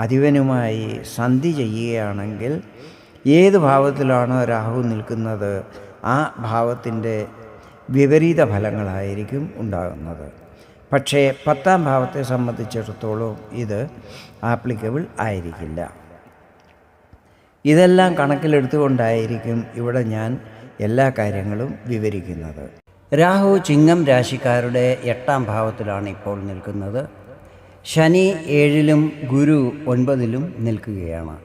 അധിപനുമായി സന്ധി ചെയ്യുകയാണെങ്കിൽ ഏത് ഭാവത്തിലാണോ രാഹു നിൽക്കുന്നത്? ആ ഭാവത്തിന്റെ വിപരീത ഫലങ്ങളായിരിക്കും ഉണ്ടാകുന്നത്. പക്ഷേ പത്താം ഭാവത്തെ സംബന്ധിച്ചിടത്തോളം ഇത് ആപ്ലിക്കബിൾ ആയിരിക്കില്ല. ഇതെല്ലാം കണക്കിലെടുത്തുകൊണ്ടായിരിക്കും ഇവിടെ ഞാൻ എല്ലാ കാര്യങ്ങളും വിവരിക്കുന്നത്. രാഹു ചിങ്ങം രാശിക്കാരുടെ എട്ടാം ഭാവത്തിലാണ് ഇപ്പോൾ നിൽക്കുന്നത്. ശനി ഏഴിലും ഗുരു ഒൻപതിലും നിൽക്കുകയാണ്.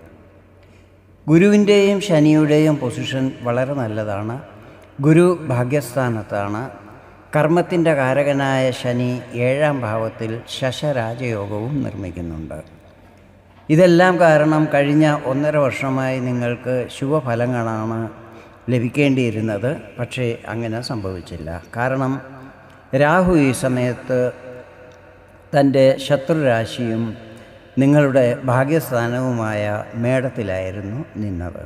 ഗുരുവിന്റെയും ശനിയുടെയും പൊസിഷൻ വളരെ നല്ലതാണ്. ഗുരു ഭാഗ്യസ്ഥാനത്താണ്. കർമ്മത്തിന്റെ കാരകനായ ശനി ഏഴാം ഭാവത്തിൽ ശശരാജയോഗവും നിർമ്മിക്കുന്നുണ്ട്. ഇതെല്ലാം കാരണം കഴിഞ്ഞ ഒന്നര വർഷമായി നിങ്ങൾക്ക് ശുഭഫലങ്ങളാണ് ലഭിക്കേണ്ടിയിരുന്നത്. പക്ഷേ അങ്ങനെ സംഭവിച്ചില്ല. കാരണം രാഹു ഈ സമയത്ത് തന്റെ ശത്രുരാശിയും നിങ്ങളുടെ ഭാഗ്യസ്ഥാനവുമായ മേടത്തിലായിരുന്നു നിന്നത്.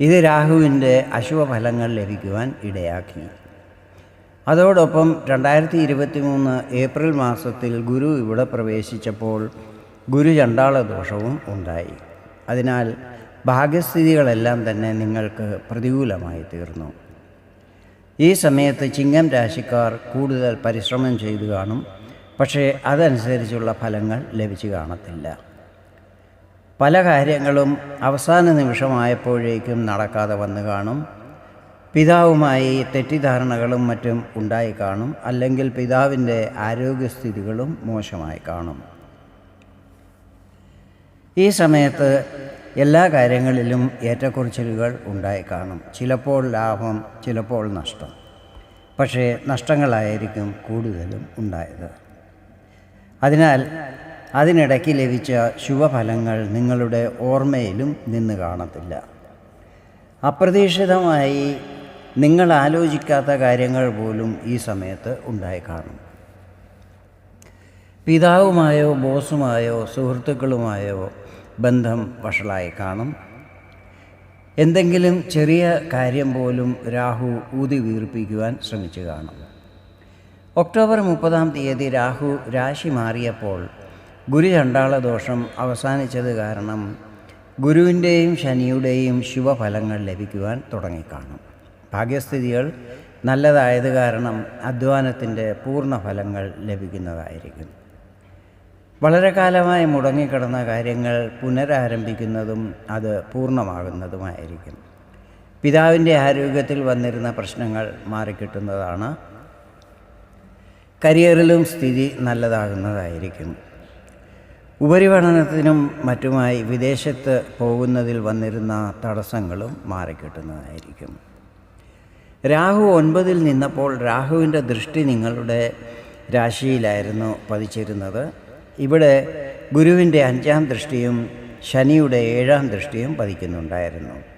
ഇത് രാഹുവിന്റെ അശുഭഫലങ്ങൾ ലഭിക്കുവാൻ ഇടയാക്കി. അതോടൊപ്പം രണ്ടായിരത്തി ഇരുപത്തി മൂന്ന് ഏപ്രിൽ മാസത്തിൽ ഗുരു ഇവിടെ പ്രവേശിച്ചപ്പോൾ ഗുരു ചണ്ടാള ദോഷവും ഉണ്ടായി. അതിനാൽ ഭാഗ്യസ്ഥിതികളെല്ലാം തന്നെ നിങ്ങൾക്ക് പ്രതികൂലമായി തീർന്നു. ഈ സമയത്ത് ചിങ്ങം രാശിക്കാർ കൂടുതൽ പരിശ്രമം ചെയ്തു കാണും. പക്ഷേ അതനുസരിച്ചുള്ള ഫലങ്ങൾ ലഭിച്ചു കാണത്തില്ല. പല കാര്യങ്ങളും അവസാന നിമിഷമായപ്പോഴേക്കും നടക്കാതെ വന്നു കാണും. പിതാവുമായി തെറ്റിദ്ധാരണകളും മറ്റും ഉണ്ടായി കാണും. അല്ലെങ്കിൽ പിതാവിന്റെ ആരോഗ്യസ്ഥിതികളും മോശമായി കാണും. ഈ സമയത്ത് എല്ലാ കാര്യങ്ങളിലും ഏറ്റക്കുറച്ചിലുകൾ ഉണ്ടായി കാണും. ചിലപ്പോൾ ലാഭം ചിലപ്പോൾ നഷ്ടം. പക്ഷേ നഷ്ടങ്ങളായിരിക്കും കൂടുതലും ഉണ്ടായത്. അതിനാൽ അതിനിടയ്ക്ക് ലഭിച്ച ശുഭഫലങ്ങൾ നിങ്ങളുടെ ഓർമ്മയിലും നിന്ന് കാണത്തില്ല. അപ്രതീക്ഷിതമായി നിങ്ങൾ ആലോചിക്കാത്ത കാര്യങ്ങൾ പോലും ഈ സമയത്ത് ഉണ്ടായി കാണും. പിതാവുമായോ ബോസുമായോ സുഹൃത്തുക്കളുമായോ ബന്ധം വഷളായി കാണും. എന്തെങ്കിലും ചെറിയ കാര്യം പോലും രാഹു ഊതി വീർപ്പിക്കുവാൻ ശ്രമിച്ചു കാണും. ഒക്ടോബർ മുപ്പതാം തീയതി രാഹു രാശി മാറിയപ്പോൾ ഗുരു രണ്ടാള ദോഷം അവസാനിച്ചത് കാരണം ഗുരുവിന്റെയും ശനിയുടെയും ശുഭഫലങ്ങൾ ലഭിക്കുവാൻ തുടങ്ങിക്കാണും. ഭാഗ്യസ്ഥിതികൾ നല്ലതായത് കാരണം അധ്വാനത്തിന്റെ പൂർണ ഫലങ്ങൾ ലഭിക്കുന്നതായിരിക്കും. വളരെ കാലമായി മുടങ്ങിക്കിടന്ന കാര്യങ്ങൾ പുനരാരംഭിക്കുന്നതും അത് പൂർണമാകുന്നതുമായിരിക്കും. പിതാവിന്റെ ആരോഗ്യത്തിൽ വന്നിരുന്ന പ്രശ്നങ്ങൾ മാറിക്കിട്ടുന്നതാണ് കരിയറിലും സ്ഥിതി നല്ലതാകുന്നതായിരിക്കും. ഉപരിപഠനത്തിനും മറ്റുമായി വിദേശത്ത് പോകുന്നതിൽ വന്നിരുന്ന തടസ്സങ്ങളും മാറിക്കിട്ടുന്നതായിരിക്കും. രാഹു ഒൻപതിൽ നിന്നപ്പോൾ രാഹുവിന്റെ ദൃഷ്ടി നിങ്ങളുടെ രാശിയിലായിരുന്നു പതിച്ചിരുന്നത്. ഇവിടെ ഗുരുവിന്റെ അഞ്ചാം ദൃഷ്ടിയും ശനിയുടെ ഏഴാം ദൃഷ്ടിയും പതിക്കുന്നുണ്ടായിരുന്നു.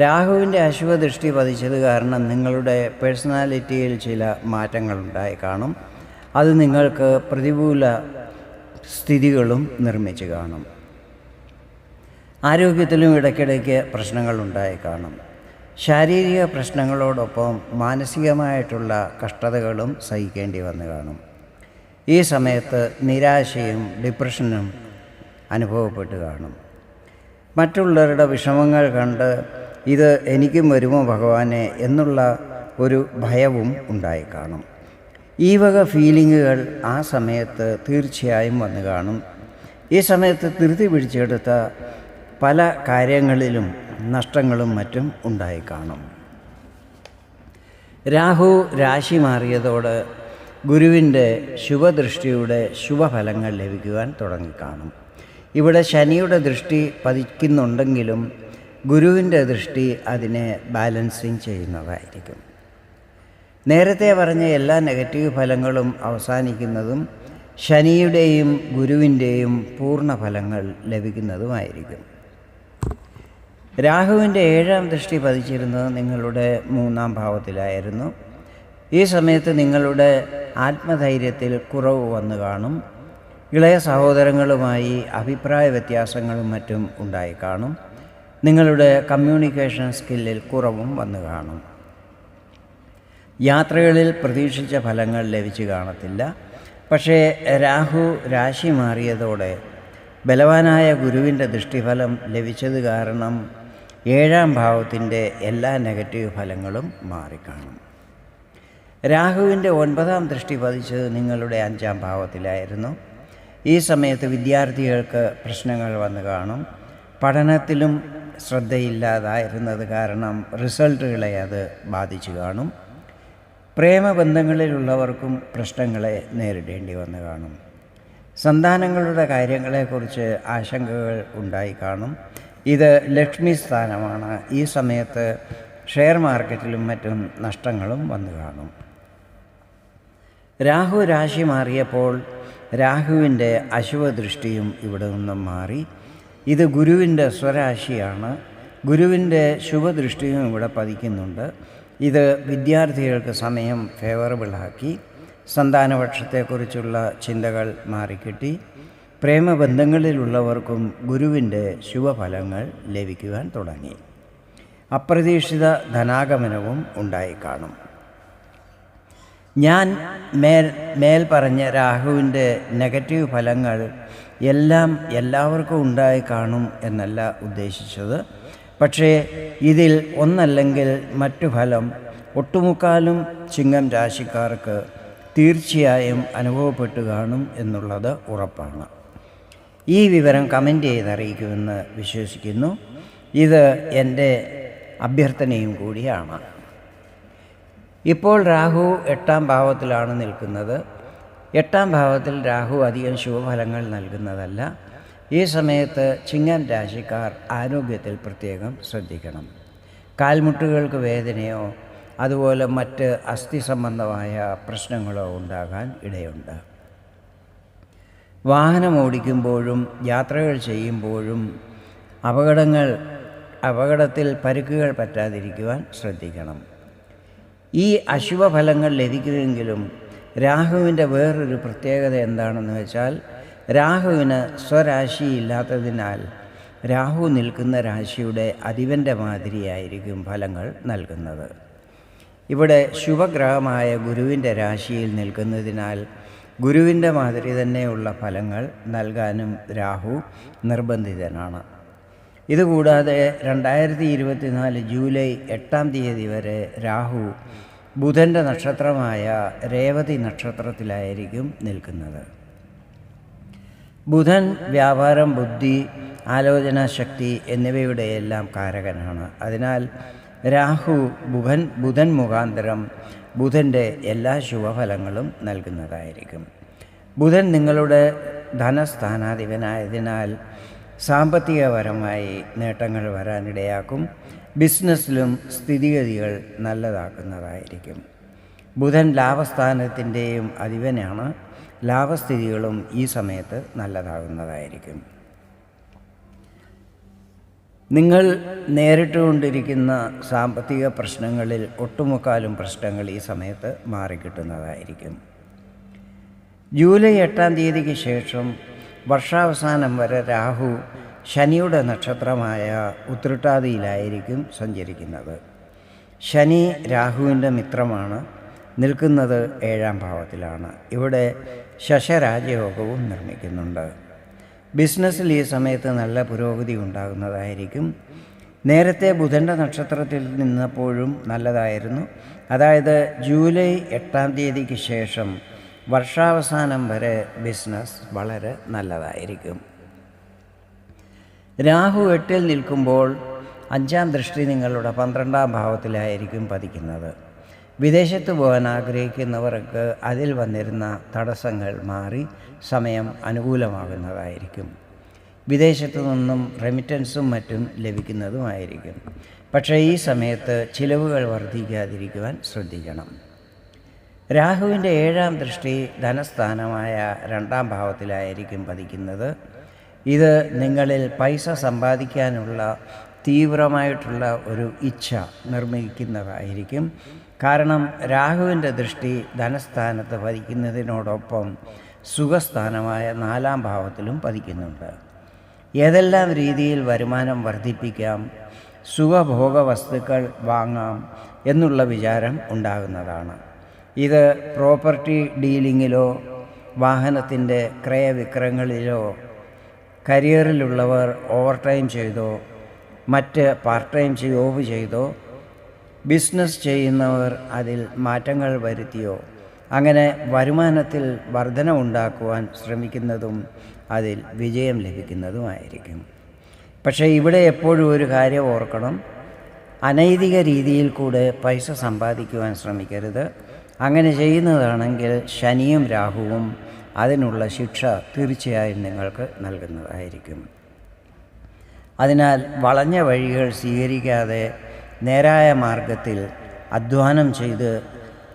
രാഹുവിന്റെ അശുഭദൃഷ്ടി പതിച്ചത് കാരണം നിങ്ങളുടെ പേഴ്സണാലിറ്റിയിൽ ചില മാറ്റങ്ങൾ ഉണ്ടായി കാണും. അത് നിങ്ങൾക്ക് പ്രതികൂല സ്ഥിതികളും നിർമ്മിച്ച് കാണും. ആരോഗ്യത്തിലും ഇടയ്ക്കിടയ്ക്ക് പ്രശ്നങ്ങളുണ്ടായി കാണും. ശാരീരിക പ്രശ്നങ്ങളോടൊപ്പം മാനസികമായിട്ടുള്ള കഷ്ടതകളും സഹിക്കേണ്ടി വന്നു കാണും. ഈ സമയത്ത് നിരാശയും ഡിപ്രഷനും അനുഭവപ്പെട്ട് കാണും. മറ്റുള്ളവരുടെ വിഷമങ്ങൾ കണ്ട് ഇത് എനിക്കും വരുമോ ഭഗവാനെ എന്നുള്ള ഒരു ഭയവും ഉണ്ടായി കാണും ഈ വക ഫീലിങ്ങുകൾ ആ സമയത്ത് തീർച്ചയായും വന്നു കാണും. ഈ സമയത്ത് ധൃതി പിടിച്ചെടുത്ത പല കാര്യങ്ങളിലും നഷ്ടങ്ങളും മറ്റും ഉണ്ടായി കാണും രാഹു രാശി മാറിയതോട് ഗുരുവിന്റെ ശുഭദൃഷ്ടിയുടെ ശുഭഫലങ്ങൾ ലഭിക്കുവാൻ തുടങ്ങിക്കാണും. ഇവിടെ ശനിയുടെ ദൃഷ്ടി പതിക്കുന്നുണ്ടെങ്കിലും ഗുരുവിന്റെ ദൃഷ്ടി അതിനെ ബാലൻസിങ് ചെയ്യുന്നതായിരിക്കും. നേരത്തെ പറഞ്ഞ എല്ലാ നെഗറ്റീവ് ഫലങ്ങളും അവസാനിക്കുന്നതും ശനിയുടെയും ഗുരുവിന്റെയും പൂർണ ഫലങ്ങൾ ലഭിക്കുന്നതുമായിരിക്കും. രാഹുവിന്റെ ഏഴാം ദൃഷ്ടി പതിച്ചിരുന്നത് നിങ്ങളുടെ മൂന്നാം ഭാവത്തിലായിരുന്നു. ഈ സമയത്ത് നിങ്ങളുടെ ആത്മധൈര്യത്തിൽ കുറവ് വന്നു കാണും. ഇളയ സഹോദരങ്ങളുമായി അഭിപ്രായ വ്യത്യാസങ്ങളും മറ്റും ഉണ്ടായി കാണും. നിങ്ങളുടെ കമ്മ്യൂണിക്കേഷൻ സ്കില്ലിൽ കുറവും വന്നു കാണും. യാത്രകളിൽ പ്രതീക്ഷിച്ച ഫലങ്ങൾ ലഭിച്ചു കാണത്തില്ല. പക്ഷേ രാഹു രാശി മാറിയതോടെ ബലവാനായ ഗുരുവിന്റെ ദൃഷ്ടിഫലം ലഭിച്ചത് കാരണം ഏഴാം ഭാവത്തിന്റെ എല്ലാ നെഗറ്റീവ് ഫലങ്ങളും മാറിക്കാണും. രാഹുവിന്റെ ഒൻപതാം ദൃഷ്ടി പതിച്ചത് നിങ്ങളുടെ അഞ്ചാം ഭാവത്തിലായിരുന്നു. ഈ സമയത്ത് വിദ്യാർത്ഥികൾക്ക് പ്രശ്നങ്ങൾ വന്നു കാണും. പഠനത്തിലും ശ്രദ്ധയില്ലാതായിരുന്നത് കാരണം റിസൾട്ടുകളെ അത് ബാധിച്ചു കാണും. പ്രേമബന്ധങ്ങളിലുള്ളവർക്കും പ്രശ്നങ്ങളെ നേരിടേണ്ടി വന്നു കാണും. സന്താനങ്ങളുടെ കാര്യങ്ങളെക്കുറിച്ച് ആശങ്കകൾ ഉണ്ടായി കാണും. ഇത് ലക്ഷ്മി സ്ഥാനമാണ്. ഈ സമയത്ത് ഷെയർ മാർക്കറ്റിലും മറ്റും നഷ്ടങ്ങളും വന്നു കാണും. രാഹു രാശി മാറിയപ്പോൾ രാഹുവിന്റെ അശുഭദൃഷ്ടിയും ഇവിടെ നിന്നും മാറി. ഇത് ഗുരുവിന്റെ സ്വരാശിയാണ്. ഗുരുവിന്റെ ശുഭദൃഷ്ടിയും ഇവിടെ പതിക്കുന്നുണ്ട്. ഇത് വിദ്യാർത്ഥികൾക്ക് സമയം ഫേവറബിളാക്കി. സന്താനപക്ഷത്തെക്കുറിച്ചുള്ള ചിന്തകൾ മാറിക്കിട്ടി. പ്രേമബന്ധങ്ങളിലുള്ളവർക്കും ഗുരുവിന്റെ ശുഭഫലങ്ങൾ ലഭിക്കുവാൻ തുടങ്ങി. അപ്രതീക്ഷിത ധനാഗമനവും ഉണ്ടായി കാണും ഞാൻ മേൽ മേൽ പറഞ്ഞ രാഹുവിന്റെ നെഗറ്റീവ് ഫലങ്ങൾ എല്ലാം എല്ലാവർക്കും ഉണ്ടായി കാണും എന്നല്ല ഉദ്ദേശിച്ചത്. പക്ഷേ ഇതിൽ ഒന്നല്ലെങ്കിൽ മറ്റു ഫലം ഒട്ടുമുക്കാലും ചിങ്ങം രാശിക്കാർക്ക് തീർച്ചയായും അനുഭവപ്പെട്ടു കാണും എന്നുള്ളത് ഉറപ്പാണ്. ഈ വിവരം കമന്റ് ചെയ്ത് അറിയിക്കുമെന്ന് വിശ്വസിക്കുന്നു. ഇത് എന്റെ അഭ്യർത്ഥനയും കൂടിയാണ്. ഇപ്പോൾ രാഹു എട്ടാം ഭാവത്തിലാണ് നിൽക്കുന്നത്. എട്ടാം ഭാവത്തിൽ രാഹു അധികം ശുഭഫലങ്ങൾ നൽകുന്നതല്ല. ഈ സമയത്ത് ചിങ്ങൻ രാശിക്കാർ ആരോഗ്യത്തിൽ പ്രത്യേകം ശ്രദ്ധിക്കണം. കാൽമുട്ടുകൾക്ക് വേദനയോ അതുപോലെ മറ്റ് അസ്ഥി സംബന്ധമായ പ്രശ്നങ്ങളോ ഉണ്ടാകാൻ ഇടയുണ്ട്. വാഹനം ഓടിക്കുമ്പോഴും യാത്രകൾ ചെയ്യുമ്പോഴും അപകടങ്ങൾ അപകടത്തിൽ പരുക്കുകൾ പറ്റാതിരിക്കുവാൻ ശ്രദ്ധിക്കണം. ഈ അശുഭഫലങ്ങൾ ലഭിക്കുമെങ്കിലും രാഹുവിന്റെ വേറൊരു പ്രത്യേകത എന്താണെന്ന് വെച്ചാൽ രാഹുവിന് സ്വരാശി ഇല്ലാത്തതിനാൽ രാഹു നിൽക്കുന്ന രാശിയുടെ അധിപന്റെ മാതിരിയായിരിക്കും ഫലങ്ങൾ നൽകുന്നത്. ഇവിടെ ശുഭഗ്രഹമായ ഗുരുവിന്റെ രാശിയിൽ നിൽക്കുന്നതിനാൽ ഗുരുവിന്റെ മാതിരി തന്നെയുള്ള ഫലങ്ങൾ നൽകാനും രാഹു നിർബന്ധിതനാണ്. ഇതുകൂടാതെ രണ്ടായിരത്തി ഇരുപത്തിനാല് ജൂലൈ എട്ടാം തീയതി വരെ രാഹു ബുധന്റെ നക്ഷത്രമായ രേവതി നക്ഷത്രത്തിലായിരിക്കും നിൽക്കുന്നത്. ബുധൻ വ്യാപാരം ബുദ്ധി ആലോചനാശക്തി എന്നിവയുടെ എല്ലാം കാരകനാണ്. അതിനാൽ രാഹു ബുധൻ ബുധൻ മുഖാന്തരം ബുധന്റെ എല്ലാ ശുഭഫലങ്ങളും നൽകുന്നതായിരിക്കും. ബുധൻ നിങ്ങളുടെ ധനസ്ഥാനാധിപനായതിനാൽ സാമ്പത്തികപരമായി നേട്ടങ്ങൾ വരാനിടയാക്കും. ബിസിനസ്സിലും സ്ഥിതിഗതികൾ നല്ലതാക്കുന്നതായിരിക്കും. ബുധൻ ലാഭസ്ഥാനത്തിന്റെയും അധിപനാണ്. ലാഭസ്ഥിതികളും ഈ സമയത്ത് നല്ലതാകുന്നതായിരിക്കും. നിങ്ങൾ നേരിട്ടുകൊണ്ടിരിക്കുന്ന സാമ്പത്തിക പ്രശ്നങ്ങളിൽ ഒട്ടുമുക്കാലും പ്രശ്നങ്ങൾ ഈ സമയത്ത് മാറിക്കിട്ടുന്നതായിരിക്കും. ജൂലൈ എട്ടാം തീയതിക്ക് ശേഷം വർഷാവസാനം വരെ രാഹു ശനിയുടെ നക്ഷത്രമായ ഉത്രട്ടാതിയിലായിരിക്കും സഞ്ചരിക്കുന്നത്. ശനി രാഹുവിന്റെ മിത്രമാണ്. നിൽക്കുന്നത് ഏഴാം ഭാവത്തിലാണ്. ഇവിടെ ശശരാജയോഗവും നിർമ്മിക്കുന്നുണ്ട്. ബിസിനസ്സിൽ ഈ സമയത്ത് നല്ല പുരോഗതി ഉണ്ടാകുന്നതായിരിക്കും. നേരത്തെ ബുധന്റെ നക്ഷത്രത്തിൽ നിന്നപ്പോഴും നല്ലതായിരുന്നു. അതായത് ജൂലൈ എട്ടാം തീയതിക്ക് ശേഷം വർഷാവസാനം വരെ ബിസിനസ് വളരെ നല്ലതായിരിക്കും. രാഹു എട്ടിൽ നിൽക്കുമ്പോൾ അഞ്ചാം ദൃഷ്ടി നിങ്ങളുടെ പന്ത്രണ്ടാം ഭാവത്തിലായിരിക്കും പതിക്കുന്നത്. വിദേശത്ത് പോകാൻ ആഗ്രഹിക്കുന്നവർക്ക് അതിൽ വന്നിരുന്ന തടസ്സങ്ങൾ മാറി സമയം അനുകൂലമാകുന്നതായിരിക്കും. വിദേശത്തു നിന്നും റെമിറ്റൻസും മറ്റും ലഭിക്കുന്നതുമായിരിക്കും. പക്ഷേ ഈ സമയത്ത് ചിലവുകൾ വർദ്ധിക്കാതിരിക്കുവാൻ ശ്രദ്ധിക്കണം. രാഹുവിന്റെ ഏഴാം ദൃഷ്ടി ധനസ്ഥാനമായ രണ്ടാം ഭാവത്തിലായിരിക്കും പതിക്കുന്നത്. ഇത് നിങ്ങളിൽ പൈസ സമ്പാദിക്കാനുള്ള തീവ്രമായിട്ടുള്ള ഒരു ഇച്ഛ നിർമ്മിക്കുന്നതായിരിക്കും. കാരണം രാഹുവിന്റെ ദൃഷ്ടി ധനസ്ഥാനത്ത് പതിക്കുന്നതിനോടൊപ്പം സുഖസ്ഥാനമായ നാലാം ഭാവത്തിലും പതിക്കുന്നുണ്ട്. ഏതെല്ലാം രീതിയിൽ വരുമാനം വർദ്ധിപ്പിക്കാം സുഖഭോഗ വസ്തുക്കൾ വാങ്ങാം എന്നുള്ള വിചാരം ഉണ്ടാകുന്നതാണ്. ഇത് പ്രോപ്പർട്ടി ഡീലിങ്ങിലോ വാഹനത്തിന്റെ ക്രയവിക്രയങ്ങളിലോ കരിയറിലുള്ളവർ ഓവർ ടൈം ചെയ്തോ മറ്റ് പാർട്ട് ടൈം ജോബ് ചെയ്തോ ബിസിനസ് ചെയ്യുന്നവർ അതിൽ മാറ്റങ്ങൾ വരുത്തിയോ അങ്ങനെ വരുമാനത്തിൽ വർധന ഉണ്ടാക്കുവാൻ ശ്രമിക്കുന്നതും അതിൽ വിജയം ലഭിക്കുന്നതുമായിരിക്കും. പക്ഷേ ഇവിടെ എപ്പോഴും ഒരു കാര്യം ഓർക്കണം. അനൈതിക രീതിയിൽ കൂടെ പൈസ സമ്പാദിക്കുവാൻ ശ്രമിക്കരുത്. അങ്ങനെ ചെയ്യുന്നതാണെങ്കിൽ ശനിയും രാഹുവും അതിനുള്ള ശിക്ഷ തീർച്ചയായും നിങ്ങൾക്ക് നൽകുന്നതായിരിക്കും. അതിനാൽ വളഞ്ഞ വഴികൾ സ്വീകരിക്കാതെ നേരായ മാർഗത്തിൽ അധ്വാനം ചെയ്ത്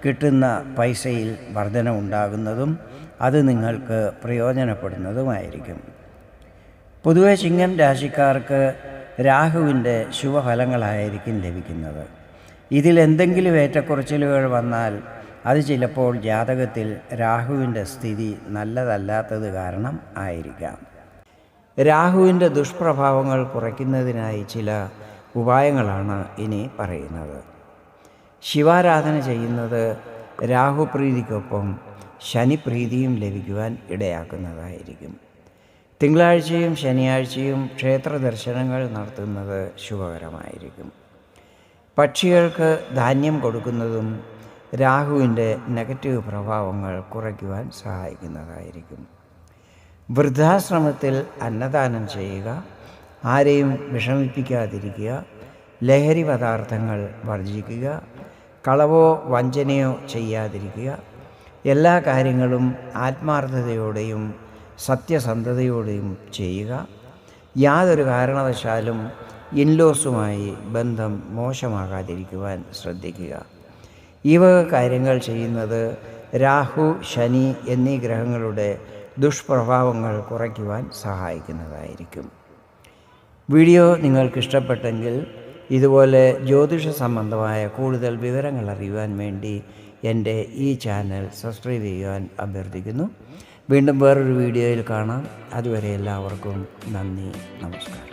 കിട്ടുന്ന പൈസയിൽ വർധന ഉണ്ടാകുന്നതും അത് നിങ്ങൾക്ക് പ്രയോജനപ്പെടുന്നതുമായിരിക്കും. പൊതുവെ ചിങ്ങം രാശിക്കാർക്ക് രാഹുവിന്റെ ശുഭഫലങ്ങളായിരിക്കും ലഭിക്കുന്നത്. ഇതിൽ എന്തെങ്കിലും ഏറ്റക്കുറച്ചിലുകൾ വന്നാൽ അത് ചിലപ്പോൾ ജാതകത്തിൽ രാഹുവിന്റെ സ്ഥിതി നല്ലതല്ലാത്തത് കാരണം ആയിരിക്കാം. രാഹുവിന്റെ ദുഷ്പ്രഭാവങ്ങൾ കുറയ്ക്കുന്നതിനായി ചില ഉപായങ്ങളാണ് ഇനി പറയുന്നത്. ശിവാരാധന ചെയ്യുന്നത് രാഹുപ്രീതിക്കൊപ്പം ശനിപ്രീതിയും ലഭിക്കുവാൻ ഇടയാക്കുന്നതായിരിക്കും. തിങ്കളാഴ്ചയും ശനിയാഴ്ചയും ക്ഷേത്ര ദർശനങ്ങൾ നടത്തുന്നത് ശുഭകരമായിരിക്കും. പക്ഷികൾക്ക് ധാന്യം കൊടുക്കുന്നതും രാഹുവിന്റെ നെഗറ്റീവ് പ്രഭാവങ്ങൾ കുറയ്ക്കുവാൻ സഹായിക്കുന്നതായിരിക്കും. വൃദ്ധാശ്രമത്തിൽ അന്നദാനം ചെയ്യുക ആരെയും വിഷമിപ്പിക്കാതിരിക്കുക ലഹരി പദാർത്ഥങ്ങൾ വർജിക്കുക കളവോ വഞ്ചനയോ ചെയ്യാതിരിക്കുക എല്ലാ കാര്യങ്ങളും ആത്മാർത്ഥതയോടെയും സത്യസന്ധതയോടെയും ചെയ്യുക. യാതൊരു കാരണവശാലും ഇൻലോസുമായി ബന്ധം മോശമാകാതിരിക്കുവാൻ ശ്രദ്ധിക്കുക. ഈ വക കാര്യങ്ങൾ ചെയ്യുന്നത് രാഹു ശനി എന്നീ ഗ്രഹങ്ങളുടെ ദുഷ്പ്രഭാവങ്ങൾ കുറയ്ക്കുവാൻ സഹായിക്കുന്നതായിരിക്കും. വീഡിയോ നിങ്ങൾക്കിഷ്ടപ്പെട്ടെങ്കിൽ ഇതുപോലെ ജ്യോതിഷ സംബന്ധമായ കൂടുതൽ വിവരങ്ങൾ അറിയുവാൻ വേണ്ടി എന്റെ ഈ ചാനൽ സബ്സ്ക്രൈബ് ചെയ്യുവാൻ അഭ്യർത്ഥിക്കുന്നു. വീണ്ടും വേറൊരു വീഡിയോയിൽ കാണാം. അതുവരെ എല്ലാവർക്കും നന്ദി നമസ്കാരം.